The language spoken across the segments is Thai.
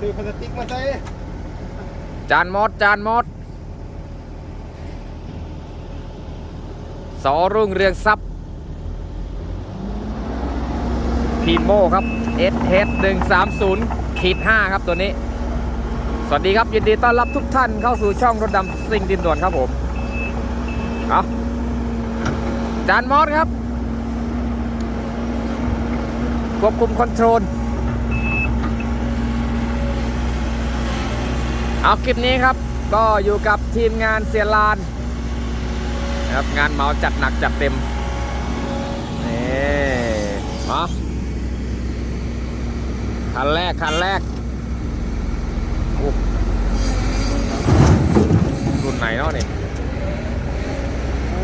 ซื้อพลาสติกมาใส่จานมดจานมดสอรุ่งเรืองทรัพย์ทีโมครับ S H 1 3 0ขีด5ครับตัวนี้ สวัสดีครับ ยินดีต้อนรับทุกท่านเข้าสู่ช่องรถดำซิ่งดินด่วนครับผม เอาจานมอสครับ ควบคุมคอนโทรล เอาคลิปนี้ครับก็อยู่กับทีมงานเซียลานนะครับงานเมาจัดหนักจัดเต็มนี่มาคันแรกคันแรกรุ่นไหนเนาะนี่โอ้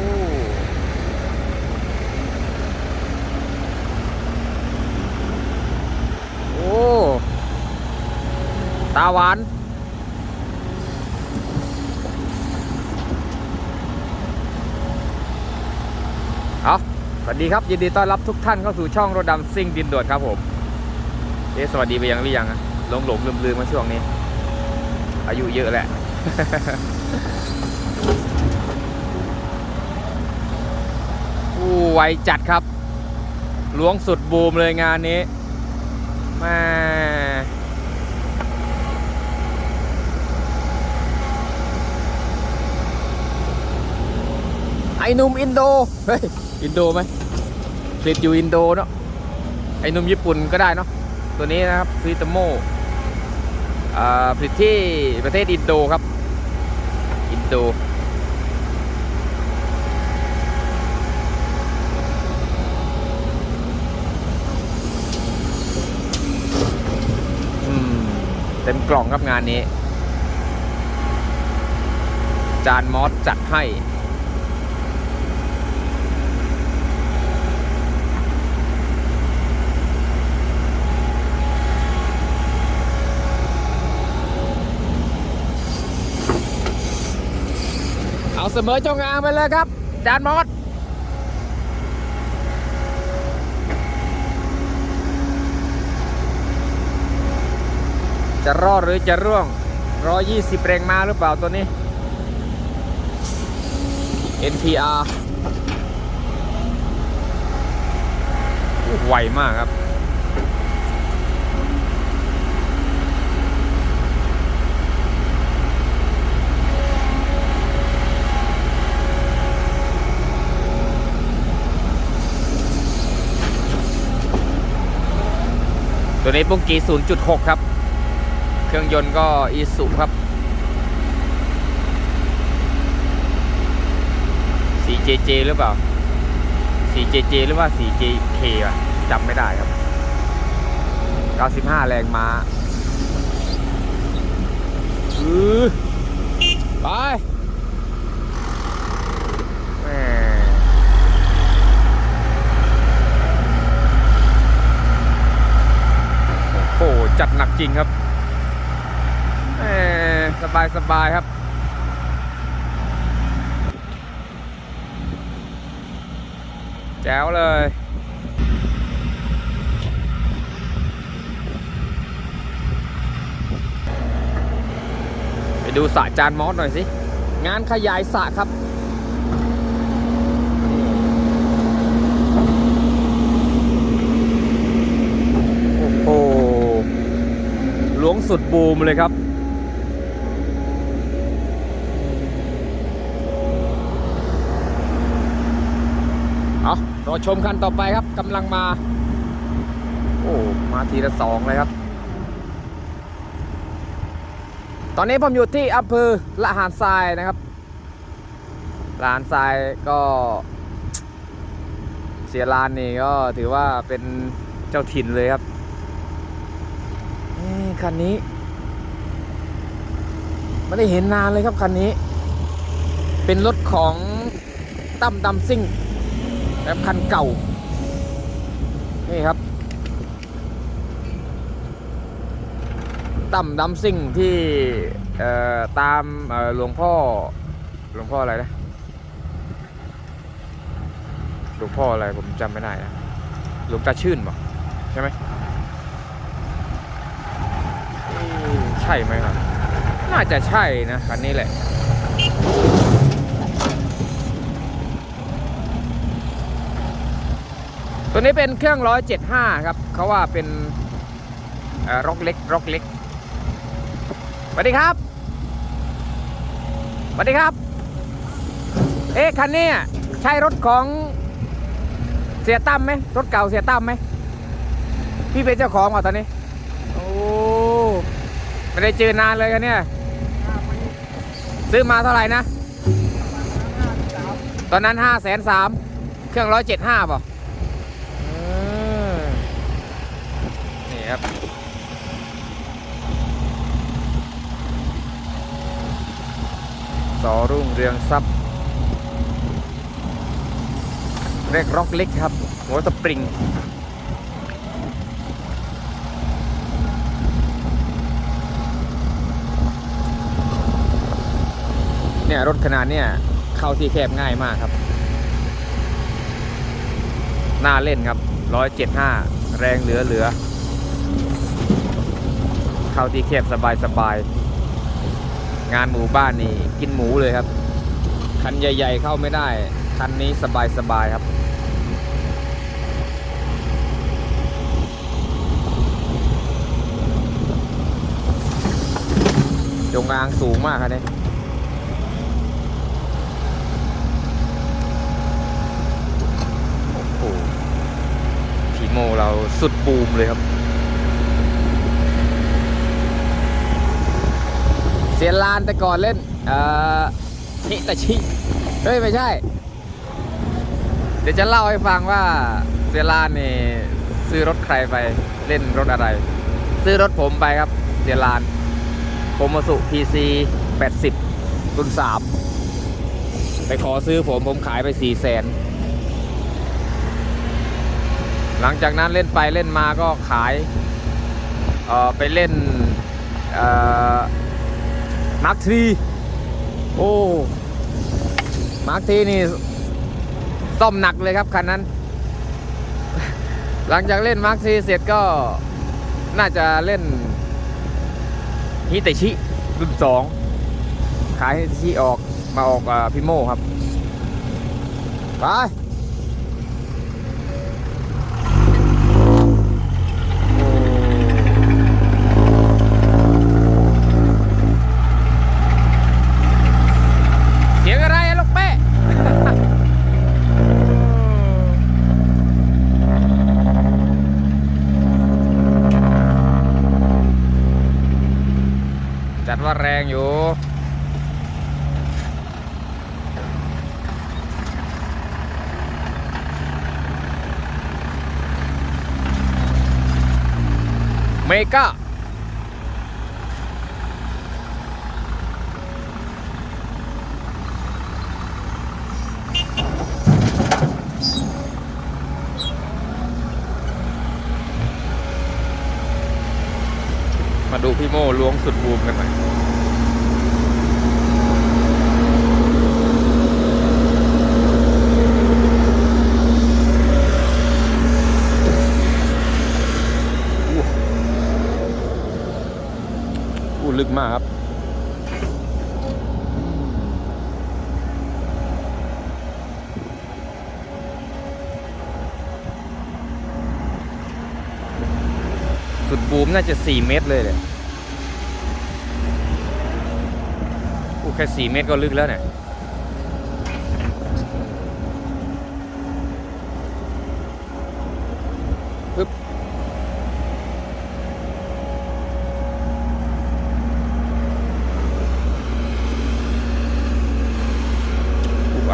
โอ้ตาหวาน เอา สวัสดีครับ ยินดีต้อนรับทุกท่านเข้าสู่ช่องรถดำซิ่งดินด่วนครับผมเอ๊สวัสดีไปยังหรือยังหลงหลงลืมลืมมาช่วงนี้ อายุเยอะแหละ อู้ไวจัดครับล้วงสุดบูมเลยงานนี้แม่ ไอ้นุ่มอินโด เฮ้ย อินโดไหมผลิตอยู่อินโดเนาะ ไอ้นุ่มญี่ปุ่นก็ได้เนาะ ตัวนี้นะครับฟิตโมอ่าผลิตที่ประเทศอินโดครับ อินโด เต็มกล่องครับงานนี้ จานมอสจัดให้ เอาเสมอจงอางไปเลยครับ จานมอสจะรอดหรือจะร่วง 120 แรงมาหรือเปล่าตัวนี้ NPR ไวมากครับ ตัวนี้ปุ้งกี0.6 ครับ เครื่องยนต์ก็อีสุครับ 4JJ หรือเปล่า 4JJ หรือว่า 4JK อะจำไม่ได้ครับ 95 แรงม้าอือไปแหม่โอ้โห จริงครับสบายสบายครับ แจ๋วเลยไปดูสระจานมอสหน่อยสิ งานขยายสระครับ โอ้โหล้วง สุดบูมเลยครับ เอารอชมคันต่อไปครับกำลังมา โอ้ มาทีละสองเลยครับ ตอนนี้ผมอยู่ที่อำเภอละหารทรายนะครับลารทรายก็เสียลานนี่ก็ถือว่าเป็นเจ้าถิ่นเลยครับ คันนี้ไม่ได้เห็นนานเลยครับคันนี้ เป็นรถของตั้มดำซิ่งแบบคันเก่า นี่ครับต่ำดำซิ่งที่ตามหลวงพ่อหลวงพ่ออะไรนะหลวงพ่ออะไรผมจำไม่ได้นะหลวงตาชื่นบอกใช่ไหมเอ่อ ใช่ไหมครับ น่าจะใช่นะคันนี้แหละ ตัวนี้เป็นเครื่อง175ครับ เขาว่าเป็นร็อกเล็กร็อกเล็กสวัสดีครับสวัสดีครับ เอ๊ะคันนี้ใช่รถของเสียตั้มไหมรถเก่าเสียตั้มไหมพี่เป็นเจ้าของเหรอตอนนี้ ไม่ได้เจอนานเลยคันเนี้ยซื้อมาเท่าไหร่นะ ตอนนั้นห้าแสนสามเครื่องร้อยเจ็ดห้าป่ะนี่ครับ สอรุ่งเรืองทรัพย์เรียกร็อกเล็กครับ หัวสปริง เนี่ยรถขนาดเนี่ยเข้าที่แคบง่ายมากครับน่าเล่นครับ175แรงเหลือเหลือ เข้าที่แคบสบายสบาย งานหมู่บ้านนี่กินหมูเลยครับ คันใหญ่ ๆ เข้าไม่ได้ คันนี้สบายสบายครับจงอางสูงมากครับเนี่ย โอ้โหีโมเราสุดบูมเลยครับ เสียลานแต่ก่อนเล่นเฮิตาชิ เฮ้ย ไม่ใช่ เดี๋ยวจะเล่าให้ฟังว่าเสียลานนี่ซื้อรถใครไปเล่นรถอะไร ซื้อรถผมไปครับ เสียลานโคมสุ PC 80รุ่น3ไปขอซื้อผมผมขายไป4แสน หลังจากนั้นเล่นไปเล่นมาก็ขายออไปเล่นออมาร์คทีโอ้มาร์คทีนี่ซ่อมหนักเลยครับคันนั้น หลังจากเล่นมาร์คทีเสร็จก็น่าจะเล่นฮิเตชิรุ่นสองขายฮิเตชิออกมาออกอพิโมครับ ไป เสียงอะไรอะลูกเป้ จัด ว่าแรงอยู่เมกามาดูพี่โม่ล้วงสุดบูมกันหน่อย ลึกมากครับ สุดบูมน่าจะ 4 เมตรเลยเลยอู้แค่ 4 เมตรก็ลึกแล้วเนี่ย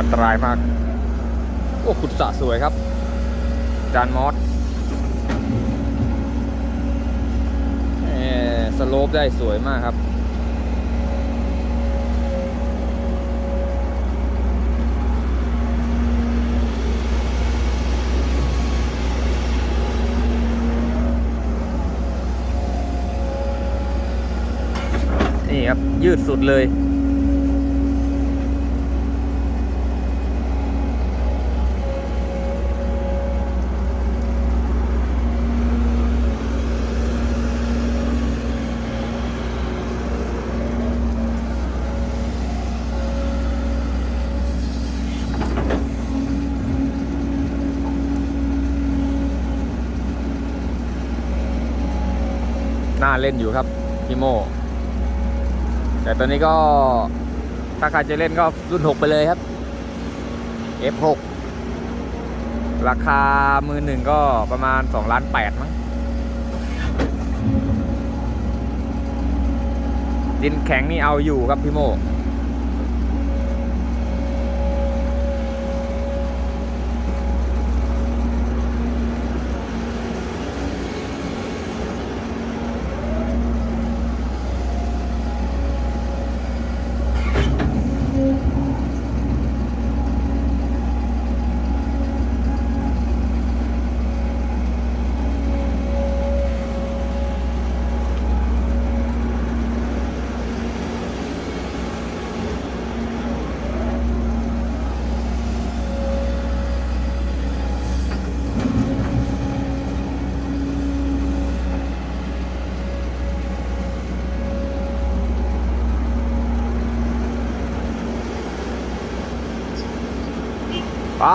อู้อันตรายมาก โอ้ขุดสระสวยครับ จานมอสเอ่อสโลปได้สวยมากครับนี่ครับยืดสุดเลย น่าเล่นอยู่ครับพี่โมแต่ตอนนี้ก็ถ้าใครจะเล่นก็รุ่น 6 ไปเลยครับ F6 ราคามือหนึ่งก็ประมาณ2ล้าน8มั้งดินแข็งนี่เอาอยู่ครับพี่โม ไป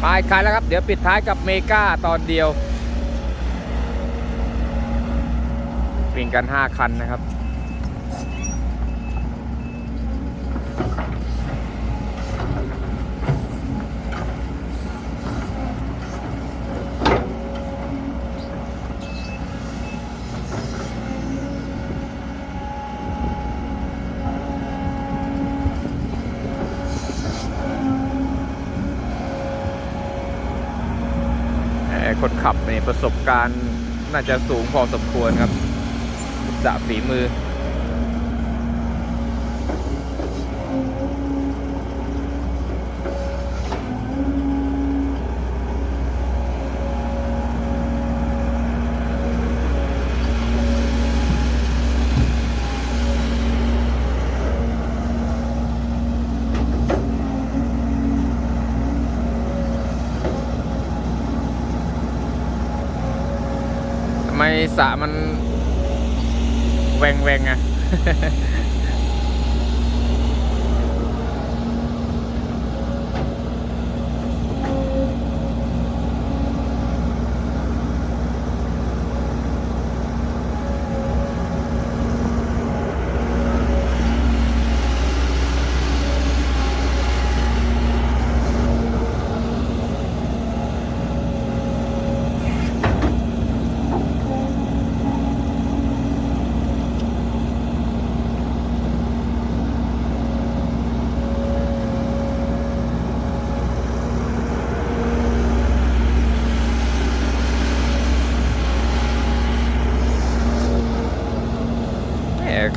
ไปขายแล้วครับ เดี๋ยวปิดท้ายกับเมกาตอนเดียว วิ่งกัน 5 คันนะครับ เอ่อคนขับนี่ ประสบการณ์น่าจะสูงพอสมควรครับจะฝีมือ ไมสระมันแหวงแหวงอะ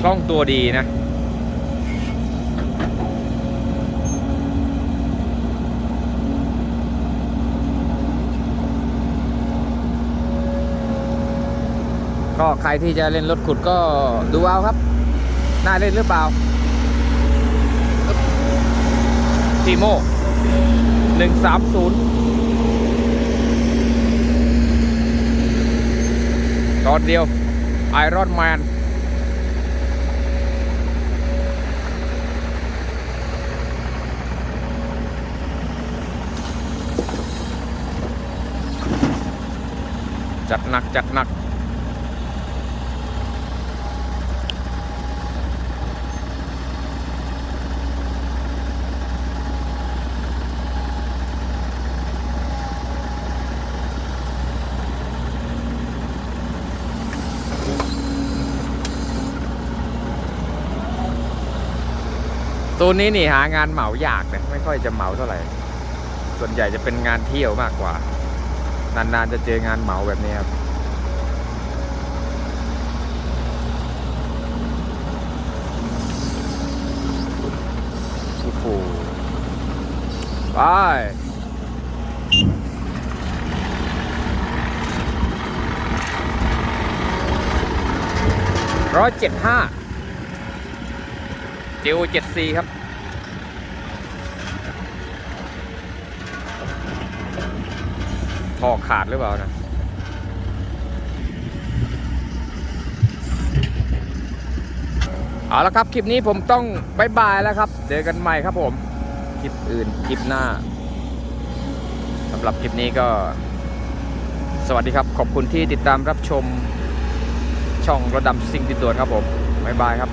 ล่องตัวดีนะ ก็ใครที่จะเล่นรถขุดก็ดูเอาครับ น่าเล่นหรือเปล่าทีโมหนึ่งสามศูนย์ตอนเดียวไอรอนแมน จัดหนักจัดหนัก โซนนี้นี่หางานเหมายากเนะไม่ค่อยจะเหมาเท่าไหร่ ส่วนใหญ่จะเป็นงานเที่ยวมากกว่า นานๆจะเจองานเหมาแบบนี้ครับโอ้โหไปร้อยเจ็ดห้าเจโอเจ็ดซีครับ ทอขาดหรือเปล่านะเอาละครับ คลิปนี้ผมต้องบายบายแล้วครับ เจอกันใหม่ครับผม คลิปอื่น คลิปหน้าสำหรับคลิปนี้ก็ สวัสดีครับ ขอบคุณที่ติดตามรับชมช่องรถดำซิ่งดินด่วครับผมบายบายครับ